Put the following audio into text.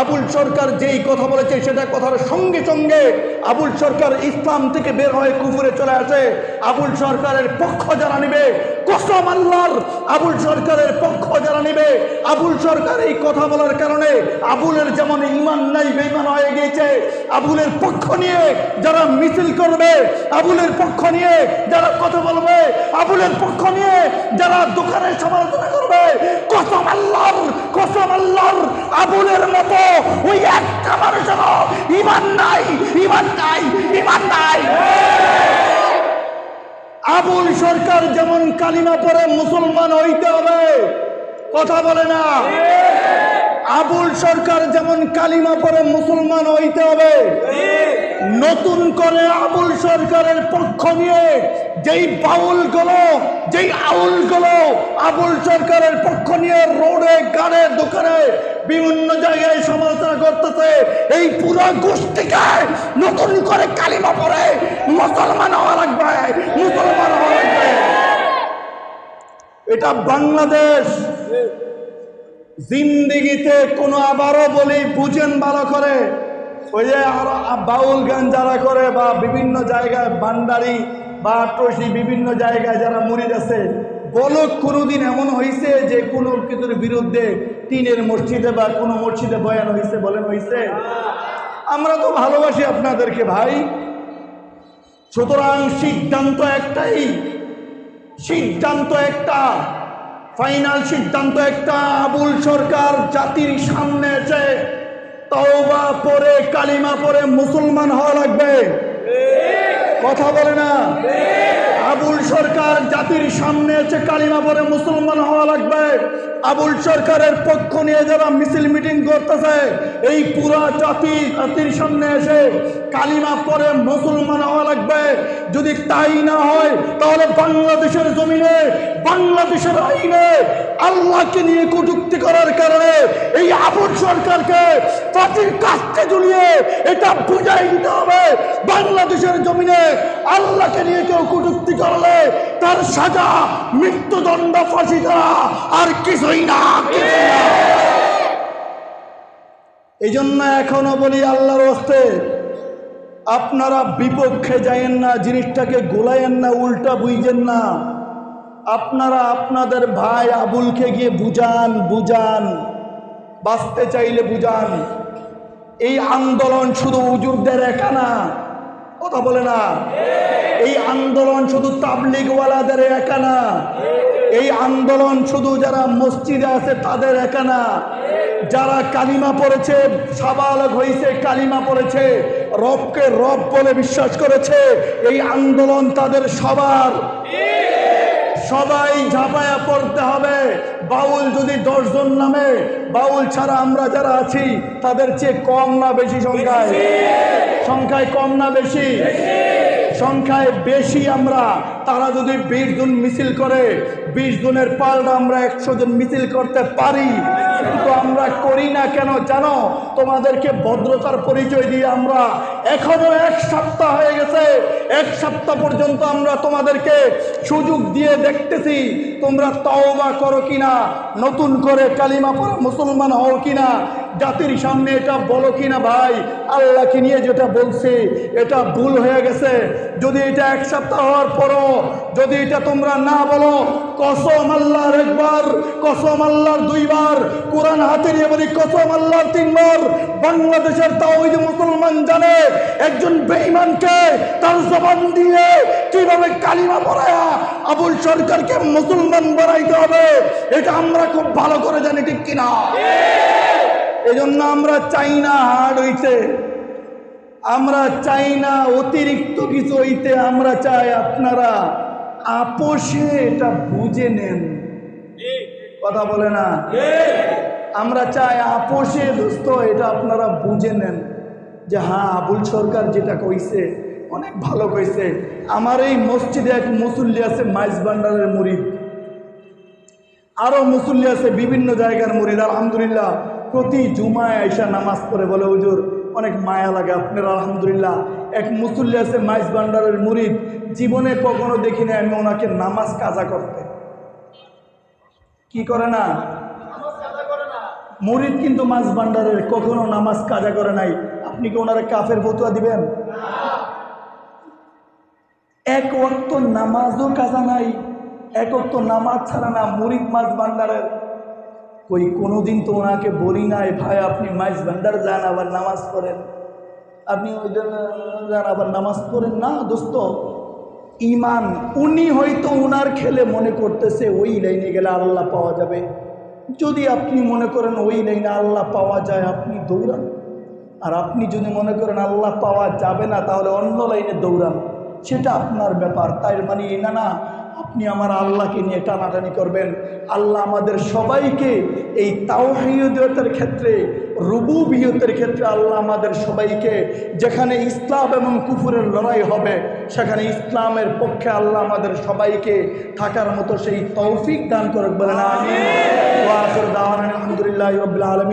আবুল সরকার যেই কথা বলেছে সেটা কথার সঙ্গে সঙ্গে আবুল সরকার ইসলাম থেকে বের হয়ে কুফুরে চলে আসে। আবুল সরকারের পক্ষ যারা নিবে, কসম আল্লাহর, আবুল সরকারের পক্ষ যারা নিবে, আবুল সরকার এই কথা বলার কারণে আবুলের যেমন ইমান নাই বেইমান হয়ে গিয়েছে। আবুলের পক্ষ নিয়ে যারা মিছিল করবে, আবুলের পক্ষ নিয়ে যারা কথা বলবে, আবুলের পক্ষ নিয়ে যারা দোকানের সমালোচনা করবে, কসম আল্লাহর আবুলের মতো ওই একটা ইমান নাই ইমান নাই ইমান নাই। আবুল সরকার যেমন কালিমা পরে মুসলমান হইতে হবে, কথা বলে না। আবুল সরকার যেমন কালিমা পরে মুসলমান হইতে হবে নতুন করে আবুল সরকারের পক্ষ নিয়ে যেই বাউলগুলো যেই আউলগুলো আবুল সরকারের পক্ষ নিয়ে রোডে, গাড়ে, দোকানে বিভিন্ন জায়গায় সমালোচনা করতেছে, এই পুরো গোষ্ঠীকে নতুন করে কালিমা পরে মুসলমান হওয়া লাগবে, মুসলমান হওয়া লাগবে। এটা বাংলাদেশ। জিন্দিগিতে কোনো আবারও বলি, বুঝেন ভালো করে। ওই যে বাউল গান যারা করে বা বিভিন্ন জায়গায় বান্ডারি বা টসি বিভিন্ন জায়গায় যারা মুড়িদ আছে বলো কোনোদিন এমন হয়েছে যে কোনো কিছুর বিরুদ্ধে টিনের মসজিদে বা কোনো মসজিদে বয়ান হয়েছে বলেন হয়েছে আমরা তো ভালোবাসি আপনাদেরকে ভাই। সুতরাং সিদ্ধান্ত একটাই, সিদ্ধান্ত একটা, ফাইনাল সিদ্ধান্ত একটা। আবুল সরকার জাতির সামনে এসে তওবা পরে কালিমা পরে মুসলমান হওয়া লাগবে। কথা বলে না? আবুল সরকার জাতির সামনে এসে কালিমা পরে মুসলমান হওয়া লাগবে। আবুল সরকারের পক্ষ নিয়ে যারা মিছিল মিটিং করতেছে, এই পুরা জাতি, জাতির সামনে এসে কালিমা পরে মুসলমান হওয়া লাগবে। যদি তাই না হয়, তাহলে বাংলাদেশের জমিনে, বাংলাদেশের আইনে আল্লাহকে নিয়ে কটুক্তি করার কারণে এই আবুল সরকারকে পার্টির কাছতে ঝুলিয়ে এটা বুঝাই দিতে হবে। বাংলাদেশের জমিনে আল্লাহকে নিয়ে কেউ কটুক্তি করলে তার সাজা, মৃত্যুদণ্ড, ফাঁসি দেওয়া আর কিছুই না। এই জন্য এখনও বলি আল্লাহর হস্তে, আপনারা বিপক্ষে যায়েন না, জিনিসটাকে গোলায়েন না, উল্টা বুঝেন না। আপনারা আপনাদের ভাই আবুলকে গিয়ে বুঝান বুঝান। বাঁচতে চাইলে বুঝান, এই আন্দোলন শুধু উজুরদের একা না, কথা বলে না, এই আন্দোলন শুধু তাবলিগওয়ালাদের একা না, এই আন্দোলন শুধু যারা মসজিদে আছে তাদের একা না, যারা কালিমা পড়েছে সাবালক হয়েছে কালিমা পড়েছে, রবকে রব বলে বিশ্বাস করেছে, এই আন্দোলন তাদের সবার। সবাই ঝাঁপায়া পড়তে হবে। বাউল যদি দশজন নামে বাউল ছাড়া আমরা যারা আছি তাদের চেয়ে কম না বেশি সংখ্যায়? সংখ্যায় কম না বেশি। সংখ্যায় বেশি আমরা। তারা যদি বিশ জন মিছিল করে, বিশ জনের পাল্টা আমরা একশো জন মিছিল করতে পারি। কিন্তু আমরা করি না কেন জানো? তোমাদেরকে ভদ্রতার পরিচয় দিয়ে আমরা এখনও এক সপ্তাহ হয়ে গেছে। এক সপ্তাহ পর্যন্ত আমরা তোমাদেরকে সুযোগ দিয়ে দেখতেছি। তোমরা তওবা করো কিনা? নতুন করে কালিমা পড়ে, মুসলমান হও কিনা? জাতির সামনে এটা বলো কিনা ভাই? আল্লাহকে নিয়ে যেটা বলছে, এটা ভুল হয়ে গেছে। যদি এটা এক সপ্তাহ হওয়ার পরও যদি এটা তোমরা না বলো কসম আল্লাহর একবার কসম আল্লাহর দুইবার কোরআন হাতে নিয়ে বলি কসম আল্লাহর তিনবার বাংলাদেশের তাওহিদ মুসলমান জানে একজন বেঈমানকে তার জবান দিয়ে কীভাবে কালিমা পড়ায়া আবুল সরকারকে মুসলমান বানাইতে হবে এটা আমরা খুব ভালো করে জানি ঠিক কিনা? এই জন্য আমরা চাই না হার্ড হইতে। আমরা চাই না অতিরিক্ত কিছু হইতে, আমরা চাই আপনারা আপোষে এটা বুঝে নেন। কথা বলে না? আমরা চাই আপোষে দোস্ত এটা আপনারা বুঝে নেন। যে হ্যাঁ আবুল সরকার যেটা কইছে, অনেক ভালো কইছে। আমার এই মসজিদে এক মুসল্লি আছে, মাইজ ভান্ডারের মুরিদ। আরও মুসল্লি আছে বিভিন্ন জায়গার মুরিদ, আলহামদুলিল্লাহ। প্রতি জুমায় আইসা নামাজ পড়ে বলে, হুজুর অনেক মায়া লাগে আপনার, আলহামদুলিল্লাহ। এক মুসল্লি আছে মাইজ ভান্ডারের মুরিদ। জীবনে কখনো দেখি না আমি ওনাকে নামাজ কাজা করতে। কি করে না? মুরিদ কিন্তু মাছ ভান্ডারের কখনো নামাজ কাজা করে নাই। আপনি কি ওনারা কাফের ফতুয়া দিবেন? এক ওয়াক্ত নামাজও কাজা নাই, এক ওয়াক্ত নামাজ ছাড়া না মুরিদ মাছ ভান্ডারের কই, কোনোদিন তো ওনাকে বলি নাই, ভাই, আপনি মাছ ভান্ডার যান, আবার নামাজ পড়েন। আপনি ওই যান, আবার নামাজ পড়েন। না, দোস্ত ইমান উনি হয়তো ওনার খেলে মনে করতেছে ওই লাইনে গেলে আল্লাহ পাওয়া যাবে। যদি আপনি মনে করেন ওই লাইনে আল্লাহ পাওয়া যায়, আপনি দৌড়ান। আর আপনি যদি মনে করেন আল্লাহ পাওয়া যাবে না, তাহলে অন্য লাইনে দৌড়ান। সেটা আপনার ব্যাপার। তাই মানে না না, আপনি আমার আল্লাহকে নিয়ে টানাটানি করবেন। আল্লাহ আমাদের সবাইকে এই তাওহিয়তের ক্ষেত্রে, রুবুবিয়তের ক্ষেত্রে আল্লাহ আমাদের সবাইকে, যেখানে ইসলাম এবং কুফুরের লড়াই হবে, সেখানে ইসলামের পক্ষে আল্লাহ আমাদের সবাইকে থাকার মতো সেই তৌফিক দান করে বলেন আমি আলহামদুলিল্লাহ রবিল আলমিন।